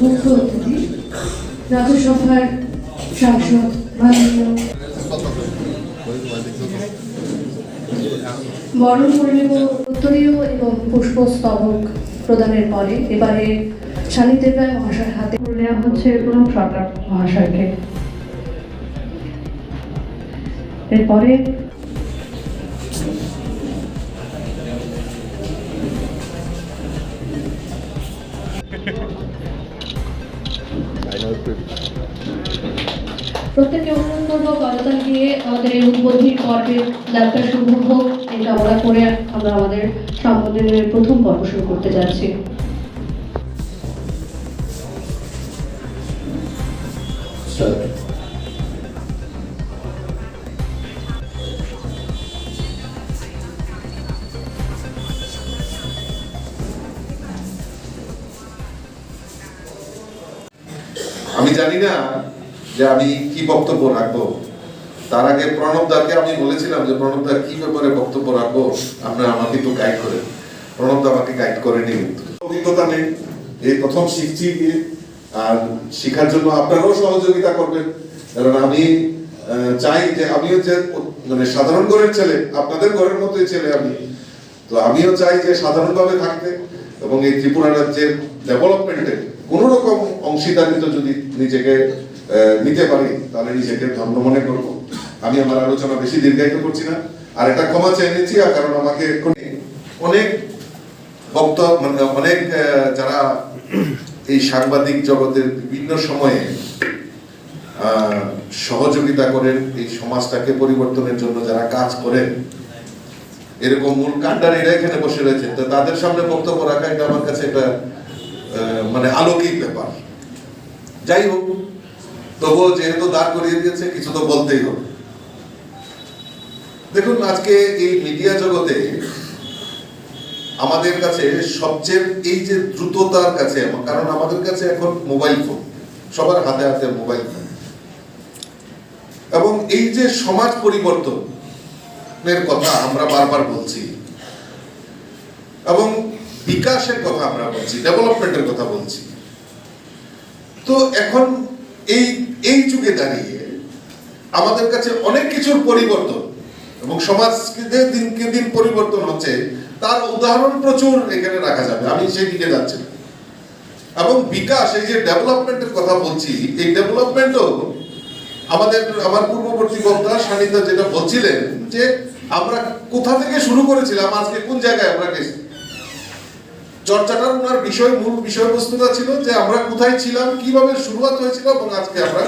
মুখ্য মাননীয় বরণ করে নেব উত্তরীয় এবং পুষ্পস্তবক প্রদানের পরে এবারে সান্নিধ্যের রায় মহাশয়ের হাতে নেওয়া হচ্ছে প্রণব সরকার মহাশয়কে। এরপরে প্রত্যেককে অনুরোধ করব করতাল দিয়ে আমাদের এই উদ্বোধনী পর্বের যাত্রা শুভ হোক। এই কামনা করে আমরা আমাদের সম্বোধনের প্রথম পর্ব শুরু করতে যাচ্ছি। জানি না যে আমি কি বক্তব্য রাখব। তার আগে প্রণব দাকে আমি বলেছিলাম যে, প্রণব দা কি ব্যাপারে বক্তব্য রাখব? আপনারা আমাকে একটু গাইড করেন। প্রণব দা আমাকে গাইড করেনি কিন্তু অভিজ্ঞতা নেই। এই প্রথম শিখছি আর শেখার জন্য আপনারাও সহযোগিতা করবেন। কারণ আমি চাই যে আমিও যে মানে সাধারণ ঘরের ছেলে, আপনাদের ঘরের মতোই ছেলে আমি। তো আমিও চাই যে সাধারণভাবে থাকতে। এবং এই ত্রিপুরা রাজ্যের ডেভেলপমেন্টে কোনো রকম অংশীদারিত্ব যদি নিজেকে নিতে পারি, তাহলে নিজেকে ধন্য মনে করব। আমি আমার আলোচনা বেশি দীর্ঘায়িত করছি না। আর একটা ক্ষমা চেয়ে নিচ্ছি কারণ আমাকে এক্ষুনি অনেক বক্তব্য মানে অনেক যারা এই সাংবাদিক জগতের বিভিন্ন সময়ে সহযোগিতা করেন, এই সমাজটাকে পরিবর্তনের জন্য যারা কাজ করেন, এরকম মূল কাণ্ডার এরা এখানে বসে রয়েছে তো তাদের সামনে বক্তব্য রাখা, এটা আমার কাছে একটা মানে আলৌকিক ব্যাপার। যাই হোক, তবুও যেহেতু দাঁড় করিয়ে দিয়েছে, কিছু তো বলতেই হবে। দেখুন, আজকে এই মিডিয়া জগতে আমাদের কাছে সবচেয়ে এই যে দ্রুততার কাছে, কারণ আমাদের কাছে এখন মোবাইল ফোন সবার হাতে হাতে মোবাইল ফোন এবং এই যে সমাজ পরিবর্তনের কথা আমরা বারবার বলছি, এবং বিকাশের কথা আমরা বলছি ডেভেলপমেন্টের কথা বলছি তো এখন এই এই যুগে দাঁড়িয়ে আমাদের কাছে অনেক কিছুর পরিবর্তন এবং সমাজকে দিনকে দিন পরিবর্তন হচ্ছে, তার উদাহরণ প্রচুর এখানে রাখা যাবে, আমি সেই দিকে যাচ্ছি। এবং বিকাশ, এই যে ডেভেলপমেন্টের কথা বলছি, এই ডেভেলপমেন্টও আমাদের, আমার পূর্ববর্তী বক্তা সানিতা যেটা বলছিলেন যে, আমরা কোথা থেকে শুরু করেছিলাম, আজকে কোন জায়গায় আমরা গেছি চর্চাটার ওনার বিষয়, মূল বিষয়বস্তুটা ছিল যে আমরা কোথায় ছিলাম, কীভাবে শুরুয়াত হয়েছিল এবং আজকে আমরা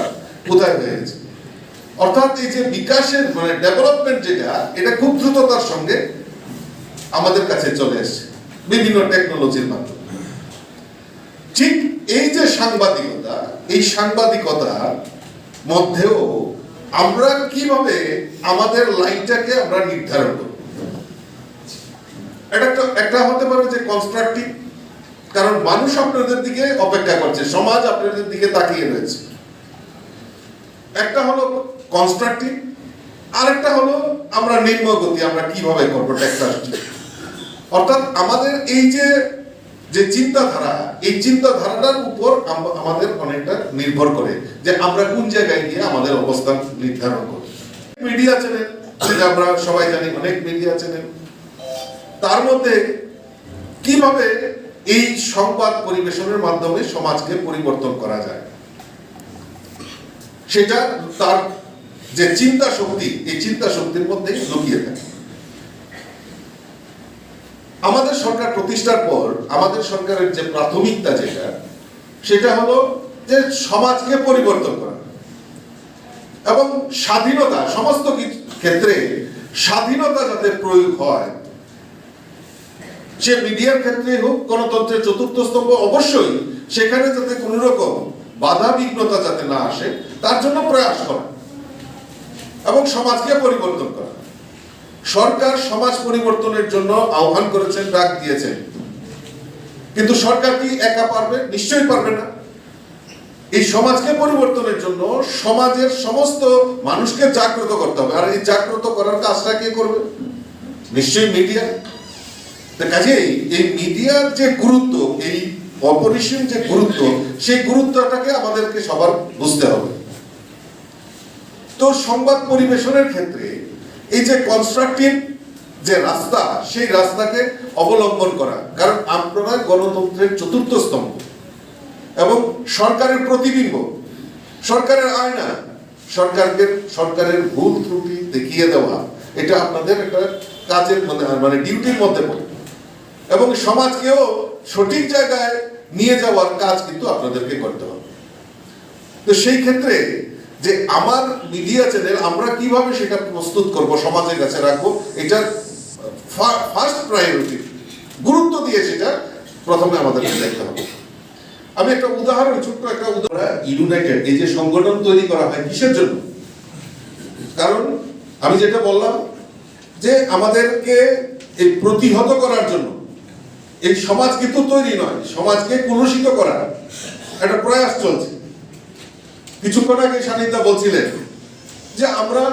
কোথায় হয়ে গেছি অর্থাৎ এই যে বিকাশের মানে ডেভেলপমেন্ট যেটা, এটা খুব দ্রুততার সঙ্গে আমাদের কাছে চলে এসেছে, বিভিন্ন টেকনোলজির মাধ্যমে। ঠিক এই যে সাংবাদিকতা, এই সাংবাদিকতার মধ্যেও আমরা কীভাবে আমাদের লাইনটাকে আমরা নির্ধারণ করব? একটা একটা হতে পারে যে কনস্ট্রাকটিভ কারণ মানুষ আপনাদের দিকে অপেক্ষা করছে, সমাজ আপনাদের দিকে তাকিয়ে রয়েছে। একটা হলো কনস্ট্রাকটিভ আরেকটা হলো আমরা নিম্ন গতি, আমরা কীভাবে করব টেকনোলজি অর্থাৎ আমাদের এই যে যে চিন্তাধারা, এই চিন্তাধারাটার উপর আমাদের অনেকটা নির্ভর করে যে আমরা কোন জায়গায় গিয়ে আমাদের অবস্থান নির্ধারণ করি। মিডিয়া চ্যানেল যেটা আমরা সবাই জানি, অনেক মিডিয়া চ্যানেল তার মধ্যে কীভাবে এই সংবাদ পরিবেশনের মাধ্যমে সমাজকে পরিবর্তন করা যায়? সেটা তার যে চিন্তা শক্তি, এই চিন্তা শক্তির মধ্যেই লুকিয়ে থাকে। আমাদের সরকার প্রতিষ্ঠার পর, আমাদের সরকারের যে প্রাথমিকতা যেটা, সেটা হলো যে সমাজকে পরিবর্তন করা। এবং স্বাধীনতা, সমস্ত ক্ষেত্রে স্বাধীনতা যাতে প্রয়োগ হয় সে মিডিয়ার ক্ষেত্রে হোক, গণতন্ত্রের চতুর্থ স্তম্ভ অবশ্যই সেখানে যাতে কোনো রকম বাধা বিঘ্নতা যাতে না আসে, তার জন্য প্রয়াস করা এবং সমাজকে পরিবর্তন করা। সরকার সমাজ পরিবর্তনের জন্য আহ্বান করেছেন, ডাক দিয়েছেন। কিন্তু সরকার কি একা পারবে? নিশ্চয়ই পারবে না। এই সমাজকে পরিবর্তনের জন্য সমাজের সমস্ত মানুষকে জাগ্রত করতে হবে। আর এই জাগ্রত করার কাজটা কে করবে? নিশ্চয়ই মিডিয়া। কাজেই এই মিডিয়ার যে গুরুত্ব, এই অপরিসীম যে গুরুত্ব, সেই গুরুত্বটাকে আমাদেরকে সবার বুঝতে হবে। তো সংবাদ পরিবেশনের ক্ষেত্রে এই যে কনস্ট্রাকটিভ যে রাস্তা, সেই রাস্তাকে অবলম্বন করা, কারণ আপনারা গণতন্ত্রের চতুর্থ স্তম্ভ এবং সরকারের প্রতিবিম্ব। সরকারের আয়না, সরকারকে, সরকারের ভুল ত্রুটি দেখিয়ে দেওয়া, এটা আপনাদের একটা কাজের মানে মানে ডিউটির মধ্যে পড়ে। এবং সমাজকেও সঠিক জায়গায় নিয়ে যাওয়ার কাজ কিন্তু আপনাদেরকে করতে হবে। তো সেই ক্ষেত্রে যে আমার মিডিয়া চ্যানেল আমরা কীভাবে সেটা প্রস্তুত করব, সমাজের কাছে রাখব এটা ফার্স্ট প্রায়োরিটি গুরুত্ব দিয়ে সেটা প্রথমে আমাদেরকে দেখতে হবে। আমি একটা উদাহরণ, ছোট্ট একটা উদাহরণ ইউনাইটেড এই যে সংগঠন তৈরি করা হয় কিসের জন্য? কারণ আমি যেটা বললাম যে আমাদেরকে এই প্রতিহত করার জন্য এই সমাজ কিন্তু তৈরি নয়, সমাজকে কলুষিত করা। একটা প্রয়াস চলছে। কিছুক্ষণ আগে সানিতা বলছিলেন যে, আমরা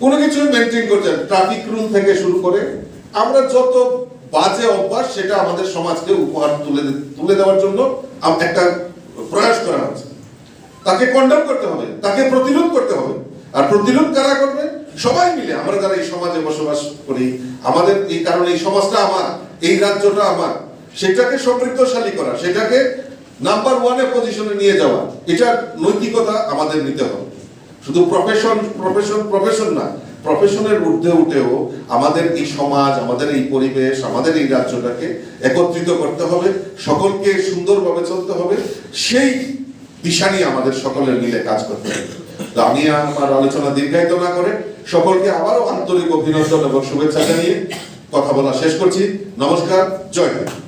কোনো কিছু মেনটেন করতে ট্রাফিক রুল থেকে শুরু করে আমরা যত বাজে অভ্যাস সেটা আমাদের সমাজকে উপহার তুলে তুলে দেওয়ার জন্য একটা প্রয়াস করা হচ্ছে। তাকে কন্ডাম করতে হবে, তাকে প্রতিরোধ করতে হবে। আর প্রতিরোধ কারা করবে? সবাই মিলে আমরা যারা এই সমাজে বসবাস করি, আমাদের এই কারণে এই সমাজটা আমার, এই রাজ্যটা আমার, সেটাকে সমৃদ্ধশালী করা, সেটাকে নাম্বার ওয়ানে পজিশনে নিয়ে যাওয়া এটা নৈতিকতা আমাদের নিতে হবে। শুধু প্রফেশন প্রফেশন প্রফেশন না প্রফেশনের ঊর্ধ্বে উঠেও আমাদের এই সমাজ, আমাদের এই পরিবেশ, আমাদের এই রাজ্যটাকে একত্রিত করতে হবে, সকলকে সুন্দরভাবে চলতে হবে, সেই দিশা নিয়ে আমাদের সকলের মিলে কাজ করতে হবে। তো আমি আমার আলোচনা দীর্ঘায়িত না করে সকলকে আবারও আন্তরিক অভিনন্দন এবং শুভেচ্ছা জানিয়ে কথা বলা শেষ করছি। নমস্কার জয় হিন্দ।